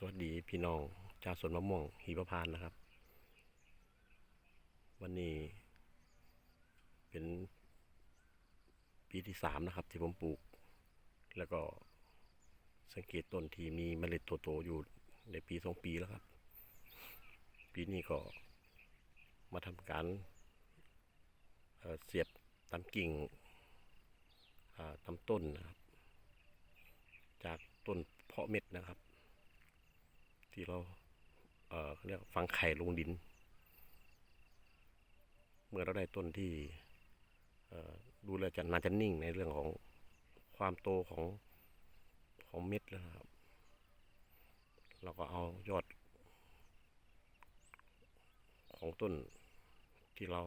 สวัสดีพี่น้องชาวสวนมะม่วงหิมพานนะครับ วันนี้ เป็นปีที่สามนะครับ ที่ผมปลูก แล้วก็สังเกตต้นที่มีเมล็ดโตๆอยู่ในปีสองปีแล้วครับ ปีนี้ก็มาทำการเเสียบตามกิ่งตามต้นนะครับ จากต้นเพาะเม็ดนะครับ ที่เราเอ่อเขาเรียกฝังไข่ลงดิน เมื่อเราได้ต้นที่ดูแลจะน่าจะนิ่งในเรื่องของความโตของของเม็ดแล้วนะครับ เราก็เอายอด ของต้นที่เรา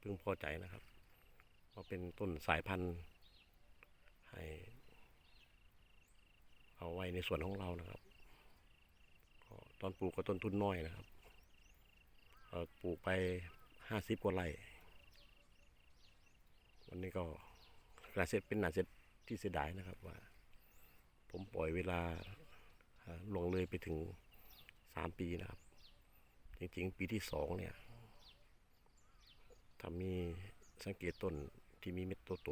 พึงพอใจนะครับมาเป็นต้นสายพันธุ์ให้เอาไว้ในส่วนของเรานะครับ อนปลูกก็ต้นทุนน้อยนะครับปลูกไปห้าสิบกว่าไร่วันนี้ก็นาเสร็จเป็นนาเสร็จที่เสียดายนะครับว่า ผมปล่อยเวลาลงเลยไปถึงสามปีนะครับ จริงๆ ปีที่สองเนี่ยถ้ามีสังเกตต้นที่มีเม็ดโต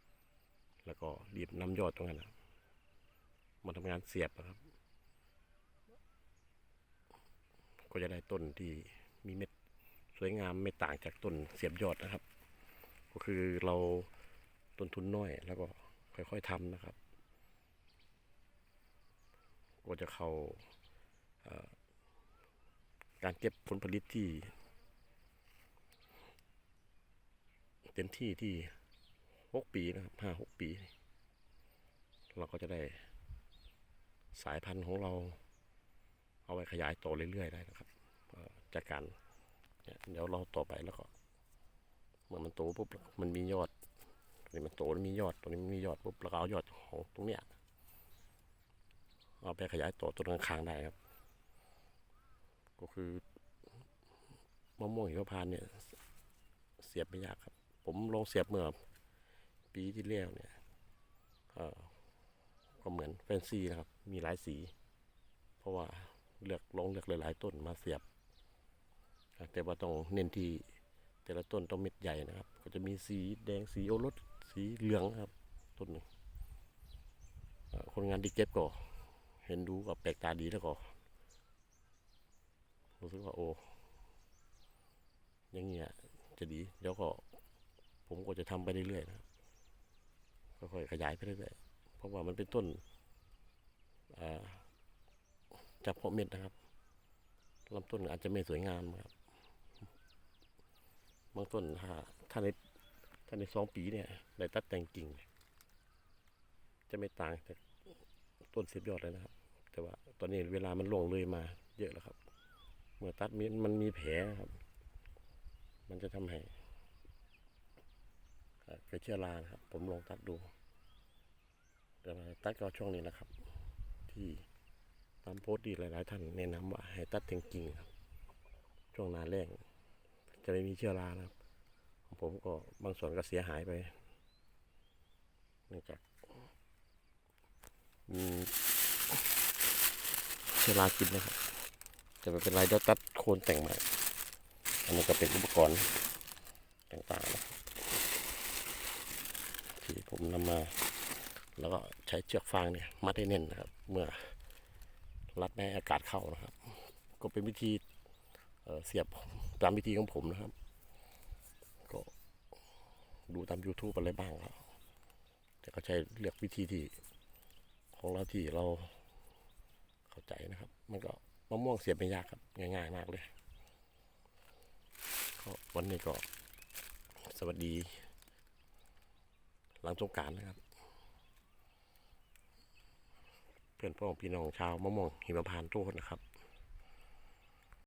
ๆแล้วก็รีบนำยอดตรงนั้นนะมาทำงานเสียบอะครับ ก็จะได้ต้นที่มีเม็ดสวยงามไม่ต่างจากต้นเสียบยอดนะครับ ก็คือเราต้นทุนน้อยแล้วก็ค่อยๆทำนะครับ ก็จะเข้าการเก็บผลผลิตที่ เต็มที่ที่หกปีนะครับห้าหกปี เราก็จะได้สายพันธุ์ของเรา เอาไว้ขยายโตเรื่อยๆได้นะครับจากการเดี๋ยวเราต่อไปแล้วก็เมื่อมันโตปุ๊บมันมียอดตรงนี้มันโตแล้วมียอดตรงนี้มันมียอดปุ๊บเราก็เอายอดของตรงเนี้ยเอาไปขยายโตต้นข้างๆได้ครับ ก็คือมะม่วงหิมพานเนี่ย เสียบไม่ยากครับ ผมลองเสียบเมื่อปีที่แล้วเนี่ยเอ่อก็เหมือนแฟนซีนะครับ มีหลายสี เพราะว่า เลือกลองเลือกหลายๆต้นมาเสียบ แต่ว่าต้องเน้นที่แต่ละต้นต้องเม็ดใหญ่นะครับ ก็จะมีสีแดงสีโอรสสีเหลืองครับ ต้นหนึ่งคนงานดีเก็บก็เห็นดูก็แปลกตาดีแล้วก็รู้สึกว่าโอ้ยังเงี้ยจะดีเดี๋ยวก็ผมก็จะทำไปเรื่อยๆนะครับค่อยๆขยายไปเรื่อยๆเพราะว่ามันเป็นต้นอ่า จากเพาะเม็ดนะครับลำต้นอาจจะไม่สวยงามครับ บางต้นถ้าถ้าในถ้าในสองปีเนี่ยได้ตัดแต่งกิ่ง จะไม่ต่างจากต้นเสียบยอดเลยนะครับ แต่ว่าตอนนี้เวลามันล่วงเลยมาเยอะแล้วครับ เมื่อตัดมีมันมีแผลครับ มันจะทำให้เกิดเชื้อราครับ ผมลองตัดดูแต่ว่าตัดก็ช่วงนี้นะครับ ที่ ตามโพสต์ดีหลาย ๆ ท่านแนะนำว่าให้ตัดจริงครับ ช่วงหนาแรงจะไม่มีเชื้อรานะครับของผมก็บางส่วนก็เสียหายไปเนื่องจากมีเชื้อรากินนะครับจะไม่เป็นไรเดี๋ยวตัดโคนแต่งใหม่อันนี้ก็เป็นอุปกรณ์ต่างๆนะครับที่ผมนำมา แล้วก็ใช้เชือกฟางเนี่ยมัดให้แน่นนะครับ เมื่อ รัดไม่ให้อากาศเข้านะครับ ก็เป็นวิธีเเสียบตามวิธีของผมนะครับ ก็ดูตาม YouTube อะไรบ้างครับแต่ก็ใช้เลือกวิธีที่ของเราที่เราเข้าใจนะครับ มันก็มะม่วงเสียบไม่ยากครับ ง่าย ๆ มากเลยก็วันนี้ก็สวัสดี หลังสงการนะครับ เพื่อนพ่อพี่น้องชาวมะม่วงหิมพานต์ทุกคนนะครับ